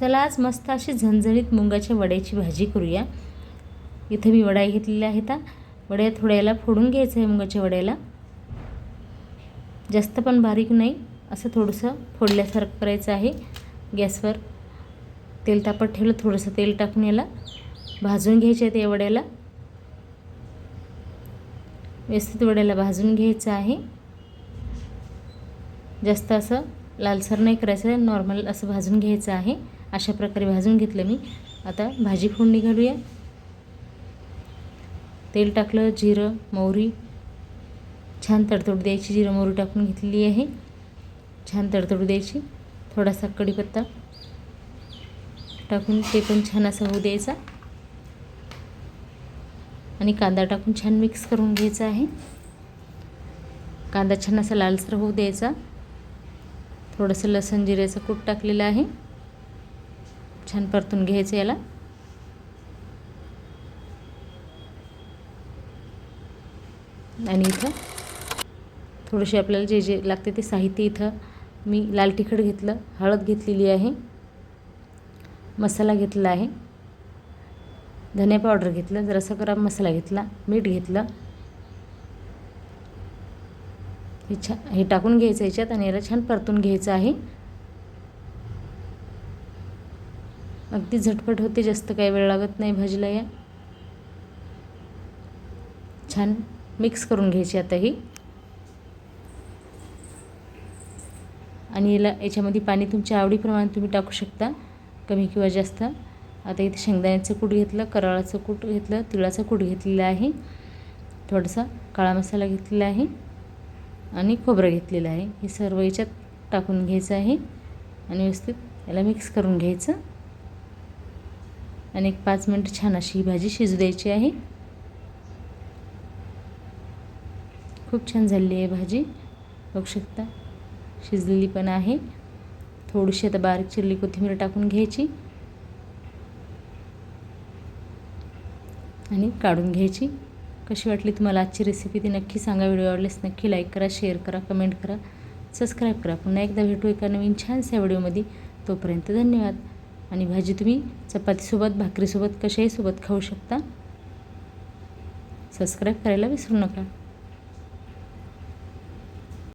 चला आज मस्त अशी झणझणीत मुंगाच्या वड्याची भाजी करूया. इथं मी वड्या घेतलेल्या आहेत. वड्या थोड्याला फोडून घ्यायचं आहे मुंगाच्या वड्याला. जास्त पण बारीक नाही असं थोडंसं फोडल्यासारखं करायचं आहे गॅसवर. तेल तापत ठेवलं थोडंसं तेल टाकून याला. भाजून घ्यायचे आहे त्या वड्याला. व्यवस्थित वड्याला भाजून घ्यायचं आहे. जास्त असं लालसर नाही करायचं आहे. नॉर्मल असं भाजून घ्यायचं आहे. अशा प्रकारे भाजून घेतलं मी. आता भाजी फोडणी घालूया. तेल टाकलं जिरं मोहरी. छान तडतडू द्यायची. जिरं मोहरी टाकून घेतलेली आहे. छान तडतडू द्यायची. थोडासा कढीपत्ता टाकून ते पण छान असा होऊ द्यायचा. आणि कांदा टाकून छान मिक्स करून घ्यायचा आहे. कांदा छान असा लालसर होऊ द्यायचा. थोडंसं लसण जिऱ्याचं कूट टाकलेलं आहे. छान परतून घ्यायचं याला. आणि इथं थोडेसे आपल्याला जे जे लागते ते साहित्य इथं मी लाल तिखट घेतलं हळद घेतलेली आहे मसाला घेतला आहे धने पावडर घेतलं जरासा गरम मसाला घेतला मीठ घेतलं. हे छान हे टाकून घ्यायचं याच्यात आणि याला छान परतून घ्यायचं आहे. अगदी झटपट होते जास्त काही वेळ लागत नाही भाजीला या. छान मिक्स करून घ्यायची आता ही. आणि याला याच्यामध्ये पाणी तुमच्या आवडीप्रमाणे तुम्ही टाकू शकता कमी किंवा जास्त. आता इथे शेंगदाण्याचं कूट घेतलं कराळाचं कूट घेतलं तिळाचं कूट घेतलेलं आहे. थोडासा काळा मसाला घेतलेला आहे. आणि खोबरं घेतलेलं आहे. हे सर्व याच्यात टाकून घ्यायचं आहे आणि व्यवस्थित याला मिक्स करून घ्यायचं. आणि एक पाच मिनटं छान अशी ही भाजी शिजू द्यायची आहे. खूप छान झालेली आहे भाजी. बघू शकता शिजलेली पण आहे. थोडीशी आता बारीक चिरली कोथिंबीर टाकून घ्यायची. आणि काढून घ्यायची. कशी वाटली तुम्हाला आजची रेसिपी ती नक्की सांगा. व्हिडिओ आवडल्यास नक्की लाईक करा शेअर करा कमेंट करा सबस्क्राईब करा. पुन्हा एकदा भेटू एका नवीन छानशा व्हिडिओमध्ये तोपर्यंत धन्यवाद. आणि भाजी तुम्ही चपातीसोबत भाकरीसोबत कशाही सोबत खाऊ शकता. सबस्क्राईब करायला विसरू नका.